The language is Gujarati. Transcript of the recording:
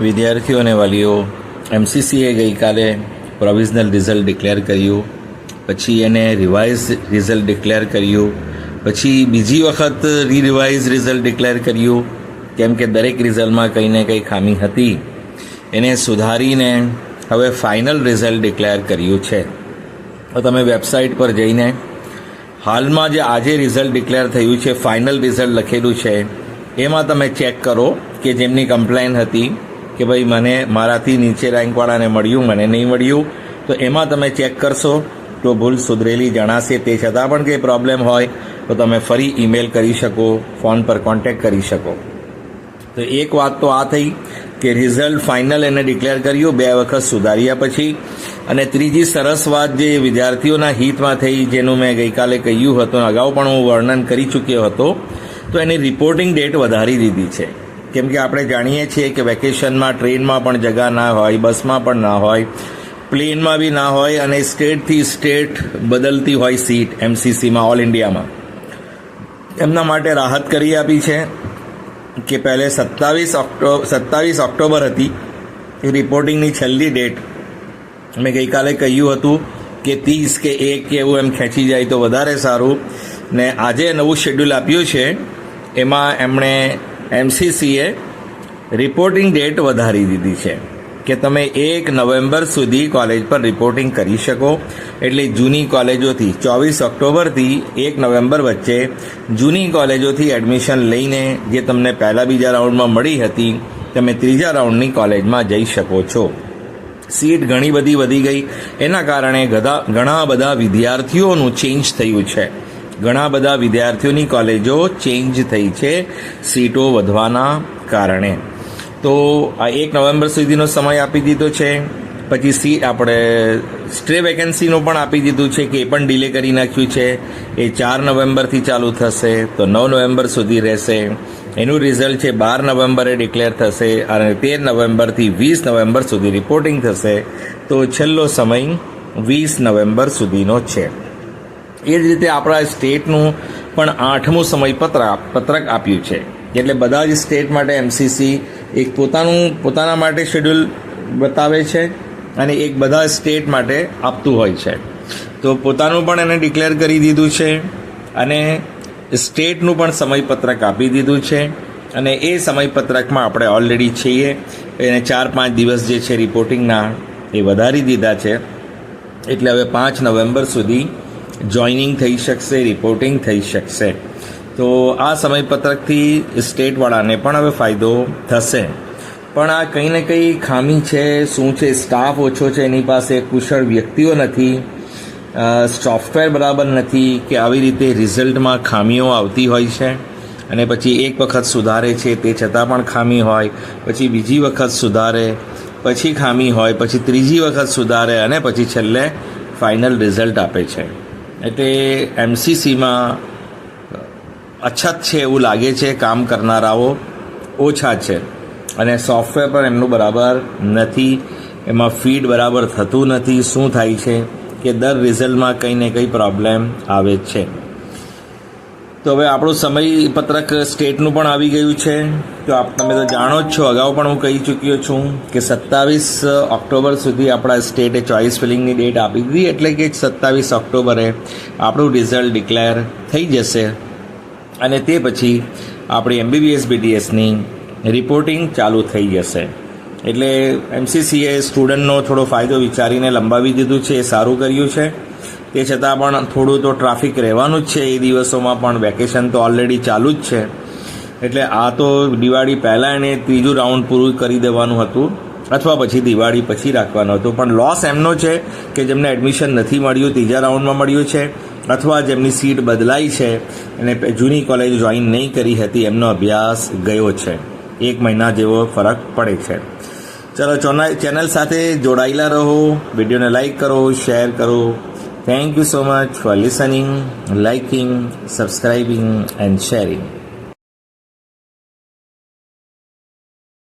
વિદ્યાર્થીઓ અને વાલીઓ એમસીસીએ ગઈકાલે પ્રોવિઝનલ રિઝલ્ટ ડિક્લેર કર્યું, પછી એને રિવાઇઝ રિઝલ્ટ ડિક્લેર કર્યું, પછી બીજી વખત રી રિવાઇઝ રિઝલ્ટ ડિક્લેર કર્યું, કેમ કે દરેક રિઝલ્ટમાં કંઈ ને કંઈ ખામી હતી. એને સુધારીને હવે ફાઇનલ રિઝલ્ટ ડિક્લેર કર્યું છે. તો તમે વેબસાઇટ પર જઈને હાલમાં જે આજે રિઝલ્ટ ડિક્લેર થયું છે ફાઇનલ રિઝલ્ટ લખેલું છે, એમાં તમે ચેક કરો કે જેમની કમ્પ્લેન હતી કે ભાઈ મને મારાથી નીચે રેન્કવાળાને મળ્યું, મને નહીં મળ્યું, તો એમાં તમે ચેક કરશો તો ભૂલ સુધરેલી જણાશે. તે છતાં પણ કંઈ પ્રોબ્લેમ હોય, તો તમે ફરી ઈમેલ કરી શકો ફોન પર કોન્ટેક્ટ કરી શકો. તો એક વાત તો આ થઈ કે રિઝલ્ટ ફાઇનલ એને ડિક્લેર કર્યું, બે વખત સુધાર્યા પછી. અને ત્રીજી સરસ વાત જે વિદ્યાર્થીઓના હિતમાં થઈ, જેનું મેં ગઈકાલે કહ્યું હતું, અગાઉ પણ હું વર્ણન કરી ચૂક્યો હતો, તો એની રિપોર્ટિંગ ડેટ વધારી દીધી છે. કેમ કે આપણે જાણીએ છીએ કે વેકેશનમાં ટ્રેનમાં પણ જગા ના હોય, બસમાં પણ ના હોય, પ્લેનમાં બી ના હોય અને સ્ટેટથી સ્ટેટ બદલતી હોય સીટ એમસીસીમાં, ઓલ ઇન્ડિયામાં. એમના માટે રાહત કરી આપી છે કે પહેલે સત્તાવીસ ઓક્ટો, સત્તાવીસ ઓક્ટોબર હતી, એ રિપોર્ટિંગની છેલ્લી ડેટ મેં ગઈકાલે કહ્યું હતું કે ત્રીસ કે એક કે એવું એમ ખેંચી જાય તો વધારે સારું. ને આજે નવું શેડ્યુલ આપ્યું છે, એમાં એમણે એમસીસીએ રિપોર્ટિંગ ડેટ વધારી દીધી છે કે તમે એક નવેમ્બર સુધી કોલેજ પર રિપોર્ટિંગ કરી શકો. એટલે જૂની કોલેજોથી ચોવીસ ઓક્ટોબરથી એક નવેમ્બર વચ્ચે જૂની કોલેજોથી એડમિશન લઈને જે તમને પહેલાં બીજા રાઉન્ડમાં મળી હતી, તમે ત્રીજા રાઉન્ડની કોલેજમાં જઈ શકો છો. સીટ ઘણી બધી વધી ગઈ. એના કારણે ઘણા બધા વિદ્યાર્થીઓનું ચેન્જ થયું છે. ઘણા બધા વિદ્યાર્થીઓની કોલેજો ચેન્જ થઈ છે, સીટો વધવાના કારણે. તો આ એક નવેમ્બર સુધીનો સમય આપી દીધો છે. પછી સી આપણે સ્ટ્રે વેકેન્સીનું પણ આપી દીધું છે કે એ પણ ડિલે કરી નાખ્યું છે. એ ચાર નવેમ્બરથી ચાલુ થશે, તો નવ નવેમ્બર સુધી રહેશે. એનું રિઝલ્ટ છે બાર નવેમ્બરે ડિક્લેર થશે અને તેર નવેમ્બરથી વીસ નવેમ્બર સુધી રિપોર્ટિંગ થશે. તો છેલ્લો સમય વીસ નવેમ્બર સુધીનો છે. એ જ રીતે આપણા સ્ટેટનું પણ આઠમું સમયપત્રક પત્રક આપ્યું છે. એટલે બધા જ સ્ટેટ માટે એમસીસી એક પોતાનું, પોતાના માટે શેડ્યુલ બતાવે છે અને એક બધા સ્ટેટ માટે આપતું હોય છે. તો પોતાનું પણ એને ડિક્લેર કરી દીધું છે અને સ્ટેટનું પણ સમયપત્રક આપી દીધું છે અને એ સમયપત્રકમાં આપણે ઓલરેડી છીએ. એને ચાર પાંચ દિવસ જે છે રિપોર્ટિંગના એ વધારી દીધા છે. એટલે હવે પાંચ નવેમ્બર સુધી જોઈનિંગ થઈ શકશે, રિપોર્ટિંગ થઈ શકશે. તો આ સમયપત્રકથી સ્ટેટવાળાને પણ હવે ફાયદો થશે. પણ આ કંઈ ને કંઈ ખામી છે, શું છે, સ્ટાફ ઓછો છે, એની પાસે કુશળ વ્યક્તિઓ નથી સોફ્ટવેર બરાબર નથી કે આવી રીતે રિઝલ્ટમાં ખામીઓ આવતી હોય છે. અને પછી એક વખત સુધારે છે, તે છતાં પણ ખામી હોય, પછી બીજી વખત સુધારે, પછી ખામી હોય, પછી ત્રીજી વખત સુધારે, અને પછી છેલ્લે ફાઇનલ રિઝલ્ટ આપે છે. એટલે એમસીસીમાં અછત છે એવું લાગે છે કામ કરનારાઓ ઓછા છે. અને સોફ્ટવેર પણ એમનું બરાબર નથી. એમાં ફીડ બરાબર થતું નથી. શું થાય છે કે દર રિઝલ્ટમાં કંઈ ને કંઈ પ્રોબ્લેમ આવે છે. તો હવે આપણું સમય પત્રક સ્ટેટનું પણ આવી ગયું છે. તો આપ તમે તો જાણો જ છો, અગાઉ પણ હું કહી ચૂક્યો છું કે સત્તાવીસ ઓક્ટોબર સુધી આપણા સ્ટેટે ચોઇસ ફિલિંગની ડેટ આપી દીધી, એટલે કે સત્તાવીસ ઓક્ટોબરે આપણું રિઝલ્ટ ડિક્લેર થઈ જશે. અને તે પછી આપણી એમબીબીએસ બીડીએસની રિપોર્ટિંગ ચાલુ થઈ જશે. એટલે એમસીસીએ સ્ટુડન્ટનો થોડો ફાયદો વિચારીને લંબાવી દીધું છે, એ સારું કર્યું છે. તે છતાં પણ થોડું તો ટ્રાફિક રહેવાનું જ છે. એ દિવસોમાં પણ વેકેશન તો ઓલરેડી ચાલુ જ છે. એટલે આ તો દિવાળી પહેલાં એણે ત્રીજું રાઉન્ડ પૂરું કરી દેવાનું હતું. અથવા પછી દિવાળી પછી રાખવાનું હતું. પણ લોસ એમનો છે કે જેમને એડમિશન નથી મળ્યું, ત્રીજા રાઉન્ડમાં મળ્યું છે, અથવા જેમની સીટ બદલાઈ છે અને જૂની કોલેજ જોઈન નહીં કરી હતી, એમનો અભ્યાસ ગયો છે. એક મહિના જેવો ફરક પડે છે. ચલો ચેનલ સાથે જોડાયેલા રહો. વિડીયોને લાઈક કરો શેર કરો. Thank you so much for listening, liking, subscribing, and sharing.